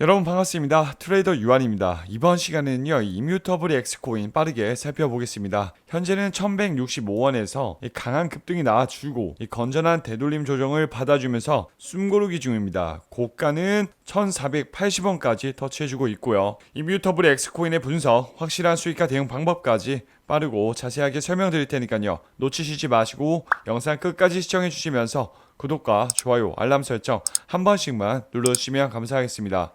여러분 반갑습니다. 트레이더 유한입니다. 이번 시간에는요, 이뮤터블 X코인 빠르게 살펴보겠습니다. 현재는 1165원에서 강한 급등이 나와주고 이 건전한 되돌림 조정을 받아주면서 숨고르기 중입니다. 고가는 1480원까지 터치해주고 있고요. 이뮤터블 X코인의 분석, 확실한 수익과 대응 방법까지 빠르고 자세하게 설명드릴 테니까요. 놓치시지 마시고 영상 끝까지 시청해 주시면서 구독과 좋아요, 알람 설정 한 번씩만 눌러주시면 감사하겠습니다.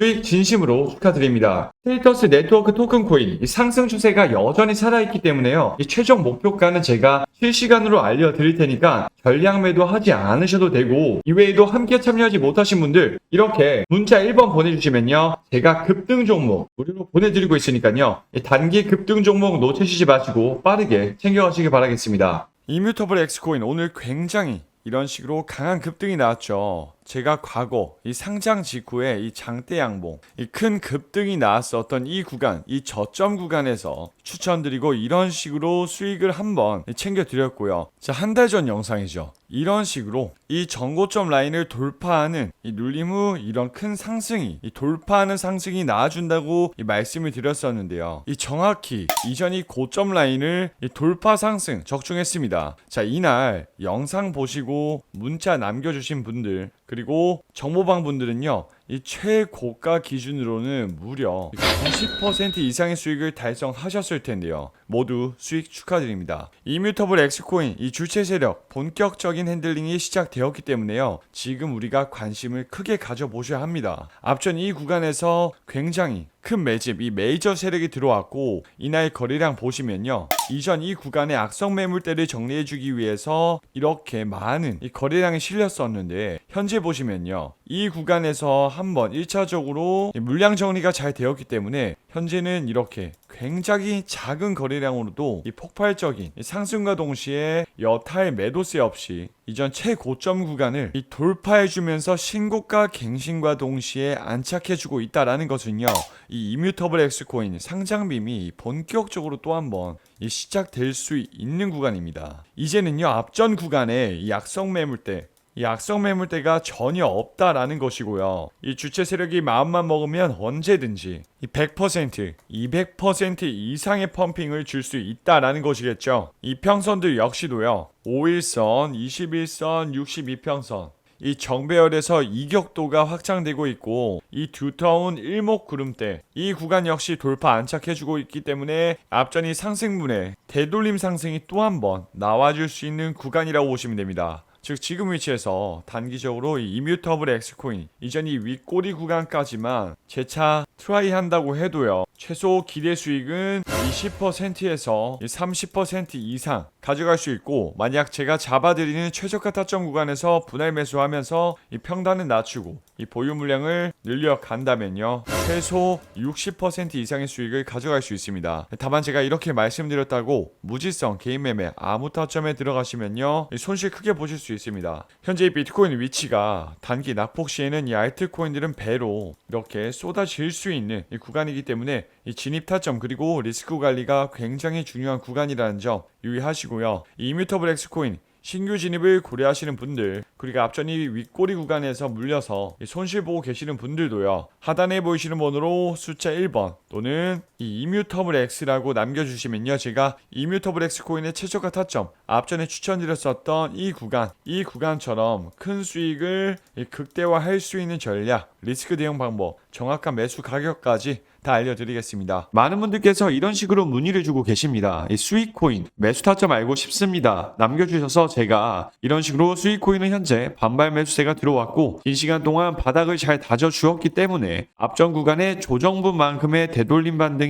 수익 진심으로 축하드립니다. 스테이터스 네트워크 토큰 코인 이 상승 추세가 여전히 살아있기 때문에요. 이 최종 목표가는 제가 실시간으로 알려드릴 테니까 전량 매도하지 않으셔도 되고 이외에도 함께 참여하지 못하신 분들 이렇게 문자 1번 보내주시면요. 제가 급등 종목 무료로 보내드리고 있으니까요. 이 단기 급등 종목 놓치시지 마시고 빠르게 챙겨가시기 바라겠습니다. 이뮤터블 엑스코인 오늘 굉장히 이런 식으로 강한 급등이 나왔죠. 제가 과거 이 상장 직후에 이 장대 양봉, 이 큰 급등이 나왔었던 이 구간, 이 저점 구간에서 추천드리고 이런 식으로 수익을 한번 챙겨 드렸고요. 자, 한 달 전 영상이죠. 이런 식으로 이 전고점 라인을 돌파하는 이 눌림 후 이런 큰 상승이 이 돌파하는 상승이 나와준다고 이 말씀을 드렸었는데요. 이 정확히 이전 이 고점 라인을 이 돌파 상승 적중했습니다. 자, 이날 영상 보시고 문자 남겨주신 분들 그리고 정보방 분들은요. 이 최고가 기준으로는 무려 90% 이상의 수익을 달성하셨을 텐데요. 모두 수익 축하드립니다. 이뮤터블 엑스코인 이 주체 세력 본격적인 핸들링이 시작되었기 때문에요. 지금 우리가 관심을 크게 가져보셔야 합니다. 앞전 이 구간에서 굉장히 큰 매집, 이 메이저 세력이 들어왔고 이날 거래량 보시면요. 이전 이 구간의 악성 매물대를 정리해주기 위해서 이렇게 많은 이 거래량이 실렸었는데 현재 보시면요. 이 구간에서 한번 1차적으로 물량 정리가 잘 되었기 때문에 현재는 이렇게 굉장히 작은 거래량으로도 이 폭발적인 이 상승과 동시에 여타의 매도세 없이 이전 최고점 구간을 이 돌파해주면서 신고가 갱신과 동시에 안착해주고 있다라는 것은요. 이 이뮤터블 엑스코인 상장빔이 본격적으로 또 한번 이 시작될 수 있는 구간입니다. 이제는요 앞전 구간에 이 약성 매물대 이 악성 매물대가 전혀 없다라는 것이고요. 이 주체 세력이 마음만 먹으면 언제든지 이 100%, 200% 이상의 펌핑을 줄 수 있다라는 것이겠죠. 이 평선들 역시도요. 5일선, 21선, 62평선 이 정배열에서 이격도가 확장되고 있고 이 두터운 일목구름대 이 구간 역시 돌파 안착해주고 있기 때문에 앞전이 상승분에 되돌림 상승이 또 한 번 나와줄 수 있는 구간이라고 보시면 됩니다. 즉 지금 위치에서 단기적으로 이 이뮤터블 엑스코인 이전 이 윗꼬리 구간까지만 재차 트라이 한다고 해도요 최소 기대 수익은 20%에서 30% 이상 가져갈 수 있고 만약 제가 잡아드리는 최저가 타점 구간에서 분할 매수하면서 이 평단을 낮추고 이 보유 물량을 늘려 간다면요 최소 60% 이상의 수익을 가져갈 수 있습니다. 다만 제가 이렇게 말씀드렸다고 무지성 개인 매매 아무 타점에 들어가시면요 이 손실 크게 보실 수 있습니다 현재 이 비트코인 위치가 단기 낙폭 시에는 이 알트코인들은 배로 이렇게 쏟아질 수 있는 이 구간이기 때문에 이 진입 타점 그리고 리스크 관리가 굉장히 중요한 구간이라는 점 유의하시고요. 이 이뮤터블 엑스코인 신규 진입을 고려하시는 분들 그리고 앞전이 윗꼬리 구간에서 물려서 이 손실 보고 계시는 분들도요 하단에 보이시는 번호로 숫자 1번 또는 이 이뮤터블 X라고 남겨주시면요 제가 이뮤터블 X 코인의 최저가 타점 앞전에 추천드렸었던 이 구간 이 구간처럼 큰 수익을 이 극대화할 수 있는 전략 리스크 대응 방법 정확한 매수 가격까지 다 알려드리겠습니다. 많은 분들께서 이런 식으로 문의를 주고 계십니다. 이 수익 코인 매수 타점 알고 싶습니다. 남겨주셔서 제가 이런 식으로 수익 코인은 현재 반발 매수세가 들어왔고 긴 시간 동안 바닥을 잘 다져 주었기 때문에 앞전 구간의 조정분만큼의 되돌림 반등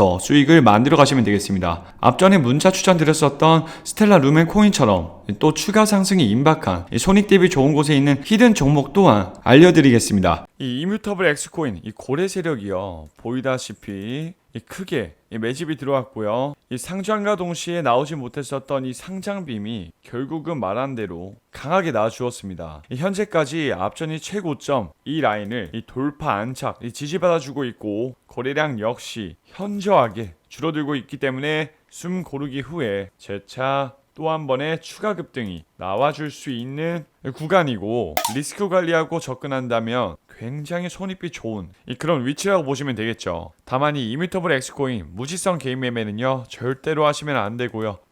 수익을 만들어 가시면 되겠습니다. 앞전에 문자 추천드렸었던 스텔라 루멘 코인처럼 또 추가 상승이 임박한 이 손익 대비 좋은 곳에 있는 히든 종목 또한 알려드리겠습니다. 이 이뮤터블 엑스코인 이 고래 세력이요 보이다시피 이 크게 이 매집이 들어왔고요. 이 상장과 동시에 나오지 못했었던 이 상장빔이 결국은 말한 대로 강하게 나와주었습니다. 이 현재까지 앞전이 최고점 이 라인을 이 돌파 안착 이 지지받아주고 있고 거래량 역시 현저하게 줄어들고 있기 때문에 숨 고르기 후에 재차 또 한 번의 추가 급등이 나와줄 수 있는 구간이고 리스크 관리하고 접근한다면 굉장히 손익비 좋은 이 그런 위치라고 보시면 되겠죠. 다만 이 이미터블 엑스코인 무지성 개인 매매는요 절대로 하시면 안 되고요.